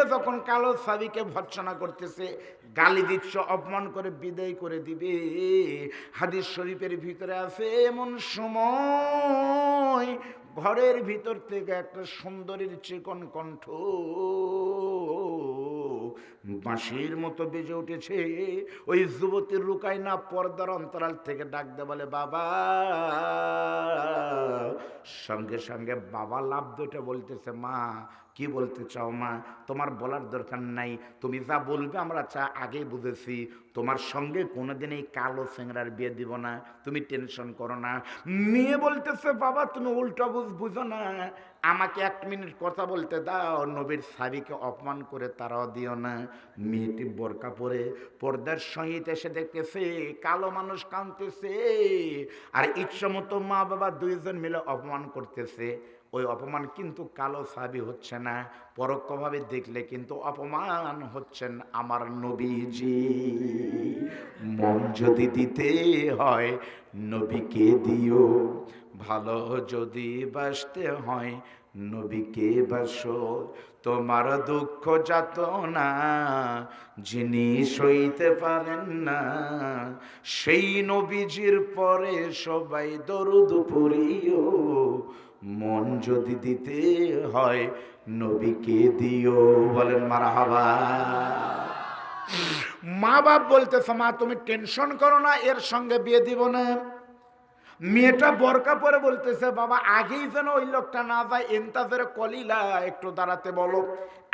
মিলে যখন কালো সাবিকে ভর্সনা করতেছে, গালি দিচ্ছ, অপমান করে বিদায় করে দিবে। হাদিস শরীফের ভিতরে আছে এমন সময় ঘরের ভিতর থেকে একটা সুন্দরীর চিকন কণ্ঠ বাঁশির মতো বেজে উঠেছে। ওই যুবতীর রুকাই না পর্দার অন্তরাল থেকে ডাক দে বলে, বাবা! সঙ্গে সঙ্গে বাবা লাভ দুটো বলতেছে, মা, কি বলতে চাও মা? তোমার বলার দরকার নাই। তুমি যা বলবে আমরা চা আগেই বুঝেছি। তোমার সঙ্গে কোনোদিন এই কালো চেংড়ার বিয়ে দিব না। তুমি টেনশন করো না। মেয়ে বলতেছে, বাবা, তুমি উল্টা বুঝ, বুঝো না। আমাকে এক মিনিট কথা বলতে দাও। নবীর সাবিকে অপমান করে তারাও দিও না। মেয়েটি বোরকা পরে পর্দার সহিত এসে দেখতেছে, কালো মানুষ কাঁদতেছে। আর ইচ্ছা মতো মা বাবা দুইজন মিলে অপমান করতেছে। ওই অপমান কিন্তু কালো সাবি হচ্ছে না, পরোক্ষভাবে দেখলে কিন্তু অপমান হচ্ছেন আমার নবীজি। মন যদি দিতে হয় নবীকে দিও, ভালো যদি বাসতে হয় নবীকে বাসো তোমার দুঃখ যাত না যিনি সইতে পারেন না, সেই নবীজির পরে সবাই দরুদ পড়িও। মন যদি দিতে হয় নবীকে দিও, বলেন মারা হাবা মা বাপ বলতেছে, মা, তুমি টেনশন করো না, এর সঙ্গে বিয়ে দিব না। মেয়েটা বরকা পরে বলতেছে, বাবা, আগেই যেন ওই লোকটা না যায়, এন্তাজের কলিলা একটু দাঁড়াতে বলো।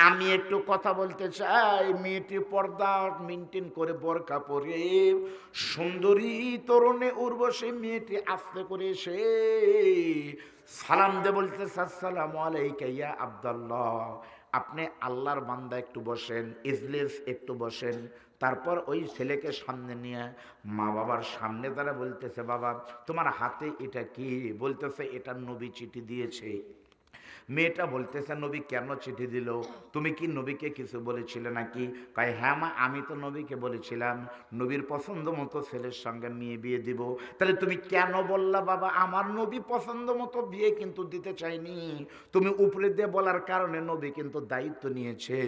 আমি একটু কথা বলতে চাই, মেয়েটি পর্দা মেনটেন করে বরকা পরে, সুন্দরী তরুণে উর্বশী মেয়েটি আস্তে করে এসে সালাম দে বলতেছে, আসসালামু আলাইকা ইয়া আব্দুল্লাহ। আপনি আল্লাহর বান্দা একটু বসেন, ইজলিস একটু বসেন, তারপর ওই ছেলেকে সামনে নিয়ে মা বাবার সামনে তারা বলতেছে, বাবা, তোমার হাতে এটা কি? বলতেছে, এটা নবী চিঠি দিয়েছে। মেয়েটা বলতেছে, নবী কেন চিঠি দিল? তুমি কি নবীকে কিছু বলেছিলে নাকি? কয় হ্যাঁ মা, আমি তো নবীকে বলেছিলাম, নবীর পছন্দ মতো ছেলের সঙ্গে মেয়ে বিয়ে দিব। তাহলে তুমি কেন বললা বাবা, আমার নবী পছন্দ মতো বিয়ে কিন্তু দিতে চাইনি তুমি উপরে দিয়ে বলার কারণে নবী কিন্তু দায়িত্ব নিয়েছে।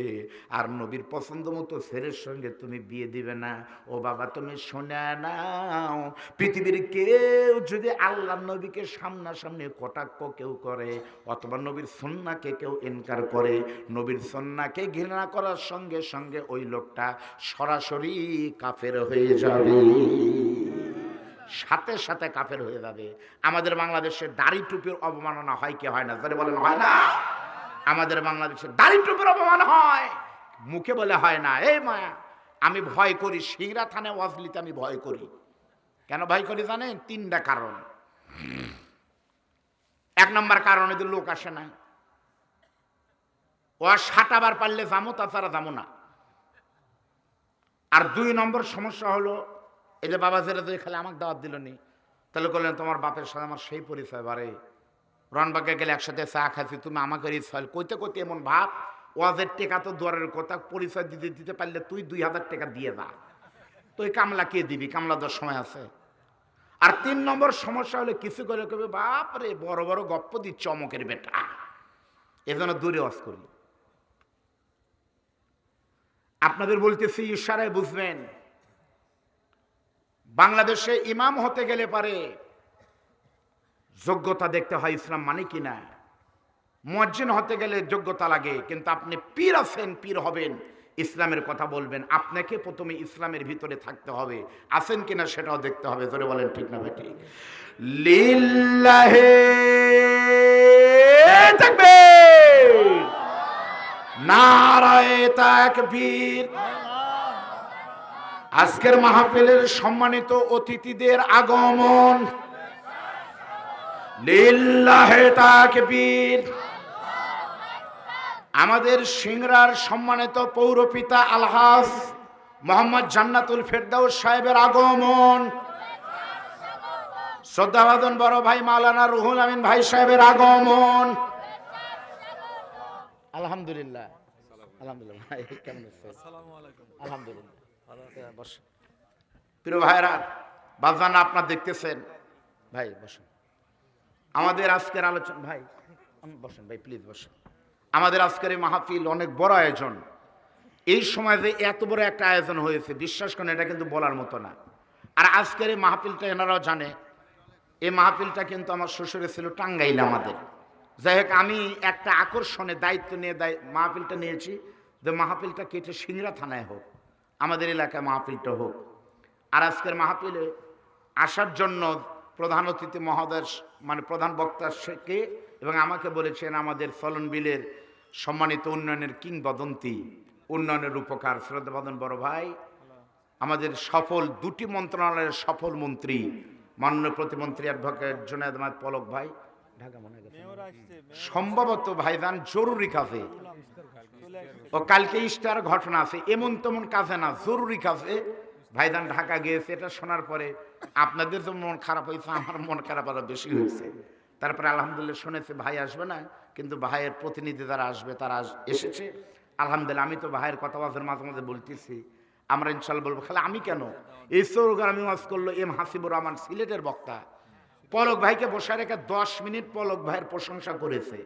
আর নবীর পছন্দ মতো ছেলের সঙ্গে তুমি বিয়ে দিবে না। ও বাবা, তুমি শোনে নাও, পৃথিবীর কেউ যদি আল্লাহ নবীকে সামনাসামনি কটাক্ষ কেউ করে, অথবা নবীর সন্নাকে কেউ ইনকার করে, নবীর সন্নাকে ঘৃণা করার সঙ্গে সঙ্গে ওই লোকটা সরাসরি কাফের হয়ে যাবে। সাথে সাথে কাফের হয়ে যাবে। আমাদের বাংলাদেশে দাড়ি টুপির অবমাননা হয় কি হয় না? ধরে বলেন, হয় না? আমাদের বাংলাদেশে দাড়ি টুপির অপমান হয়। মুখে বলে হয় না, এই মায়া, আমি ভয় করি, সিংরা থানে ওয়াজলিতে আমি ভয় করি। কেন ভয় করি জানেন? তিনটা কারণ। এক নম্বর কারণ হচ্ছে লোক আসে না। ও সাটাবার পারলে যামো, তাছাড়া যামো না। আর দুই নম্বর সমস্যা হলো, এই যে বাবা জেলে তুই খালি আমাকে দাওয়াত দিল নি তাহলে করলেন তোমার বাপের সাথে আমার সেই পরিচয় বাড়ে রনবাগে গেলে একসাথে চা খাচ্ছি তুমি আমাকে রিসাইল কইতে কইতে এমন ভাব, ওয়াজের টেকা তো দূরের কথা, পরিচয় দিতে দিতে পারলে তুই দুই হাজার টাকা দিয়ে যা। তুই কামলা কে দিবি? কামলা দেওয়ার সময় আছে। আর তিন নম্বর সমস্যা হলে কিছু করে কবে বাপ রে বড় বড় গপ্প দিচ্ছে অমকের বেটা। এজন্য দূরে ওয়াজ করি। আপনাদের বলতেছি, ইশারায় বুঝবেন, বাংলাদেশে ইমাম হতে গেলে পারে যোগ্যতা দেখতে হয় ইসলাম মানে কি না। মুয়াজ্জিন হতে গেলে যোগ্যতা লাগে, কিন্তু আপনি পীর আছেন, পীর হবেন। ইসলামের কথা বলবেন, আপনাকে প্রথমে ইসলামের ভিতরে থাকতে হবে। আছেন কিনা সেটাও দেখতে হবে ধরে বলেন ঠিক না বেটি লিল্লাহে তাকবীর। আজকের মাহফিলের সম্মানিত অতিথিদের আগমন। লিল্লাহে তাকবীর। আমাদের সিংরার সম্মানিত পৌরপিতা আলহাস মোহাম্মদ জান্নাতুল ফেরদাউস সাহেবের আগমন। শ্রদ্ধাবাদন বড় ভাই মাওলানা রুহুল আমিন ভাই সাহেবের আগমন। আলহামদুলিল্লাহ। আলহামদুলিল্লাহ ভাই কেমন আলহামদুলিল্লাহ। প্রিয় ভাইরা বাজান আপনার দেখতেছেন? ভাই বসুন। আমাদের আজকের আলোচনা ভাই বসেন ভাই প্লিজ বসেন। আমাদের আজকের এই মাহফিল অনেক বড় আয়োজন। এই সময় যে এত বড় একটা আয়োজন হয়েছে, বিশ্বাস করেন, এটা কিন্তু বলার মতো না। আর আজকের এই মাহফিলটা এনারাও জানে, এই মাহফিলটা কিন্তু আমার শ্বশুরে ছিল টাঙ্গাইল আমাদের। যাই হোক, আমি একটা আকর্ষণে দায়িত্ব নিয়ে মাহফিলটা নিয়েছি যে মাহফিলটা কেটে সিংড়া থানায় হোক, আমাদের এলাকায় মাহফিলটা হোক। আর আজকের মাহফিলে আসার জন্য প্রধান অতিথি মহোদয় মানে প্রধান বক্তা সে- এবং আমাকে বলেছেন আমাদের ফলন বিলের সম্মানিত উন্নয়নের কিংবদন্তি উন্নয়নের উপকার শ্রদ্ধাবাদন বড় ভাই। আমাদের সফল দুটি মন্ত্রণালয়ের সফল মন্ত্রী মাননীয় প্রতিমন্ত্রী অ্যাডভোকেট জুনায়দ আহমেদ পলক ভাই। ঢাকা মনে গেছে। সম্ভবত ভাইজান জরুরি কাজে। ও কালকে ইস্টার ঘটনা আছে এমন তেমন কাজে না জরুরি কাজে। ভাইজান ঢাকা গিয়েছে, এটা শোনার পরে আপনাদের তো মন খারাপ হয়েছে, আমার মন খারাপ আরও বেশি হয়েছে। তারপরে আলহামদুলিল্লাহ শুনেছে, ভাই আসবে না, কিন্তু ভাইয়ের প্রতিনিধি যারা আসবে, তারা এসেছে। আলহামদুলিল্লাহ, আমি তো ভাইয়ের কথা বাজের মাঝে মাঝে বলতেছি। আমরা ইনশাল্লাহ বলব, খালি আমি কেন? এই সৌরগ্রামী ওয়াজ করল এম হাসিবুর রহমান, সিলেটের বক্তা। পলক ভাইকে বসে রেখে দশ মিনিট পলক ভাইয়ের প্রশংসা করেছে।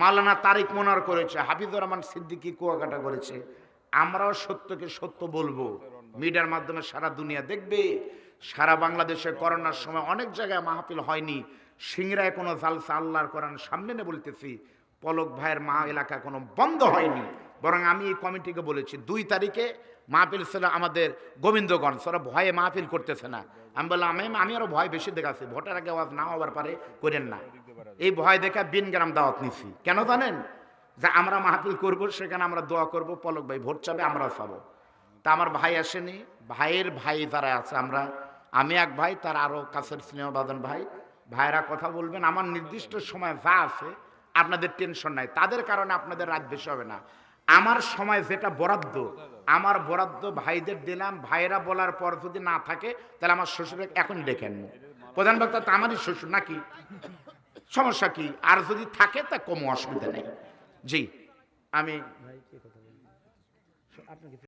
মালানা তারিক মোনার করেছে, হাফিজুর রহমান সিদ্দিকি কুয়াকাটা করেছে। আমরাও সত্যকে সত্য বলব। মিডিয়ার মাধ্যমে সারা দুনিয়া দেখবে, সারা বাংলাদেশে করোনার সময় অনেক জায়গায় মাহফিল হয়নি। সিংরায় কোনো জালসা আল্লাহর কোরআন সামনে নিয়ে বলতেছি, পলক ভাইয়ের মা এলাকা কোনো বন্ধ হয়নি। বরং আমি এই কমিটিকে বলেছি, দুই তারিখে মাহফিল ছিল আমাদের গোবিন্দগঞ্জ। ওরা ভয়ে মাহফিল করতেছে না। আমি বললাম আমি আমি আরও ভয় বেশি দেখাচ্ছি। ভোটের আগে আওয়াজ না হওয়ার পারে করেন না। এই ভয় দেখা বিন গ্রাম দাওয়াত নিছি। কেন জানেন? যে আমরা মাহফিল করব, সেখানে আমরা দোয়া করব, পলক ভাই ভোট চাবে আমরা চাবো। তা আমার ভাই আসেনি। ভাইয়ের ভাই যারা আছে আমরা, আমি এক ভাই, তার আরও কাছের স্নেহবাদন ভাই। ভাইরা কথা বলবেন, আমার নির্দিষ্ট সময় যা আছে, আপনাদের টেনশন নাই। তাদের কারণে আপনাদের রাত বেশি হবে না। আমার সময় যেটা বরাদ্দ, আমার বরাদ্দ ভাইদের দিলাম। ভাইরা বলার পর যদি না থাকে, তাহলে আমার শ্বশুরে এখনই ডেকে প্রধান বক্তা, তো আমারই শ্বশুর নাকি? সমস্যা কি? আর যদি থাকে, তা কোনো অসুবিধা নেই। জি, আমি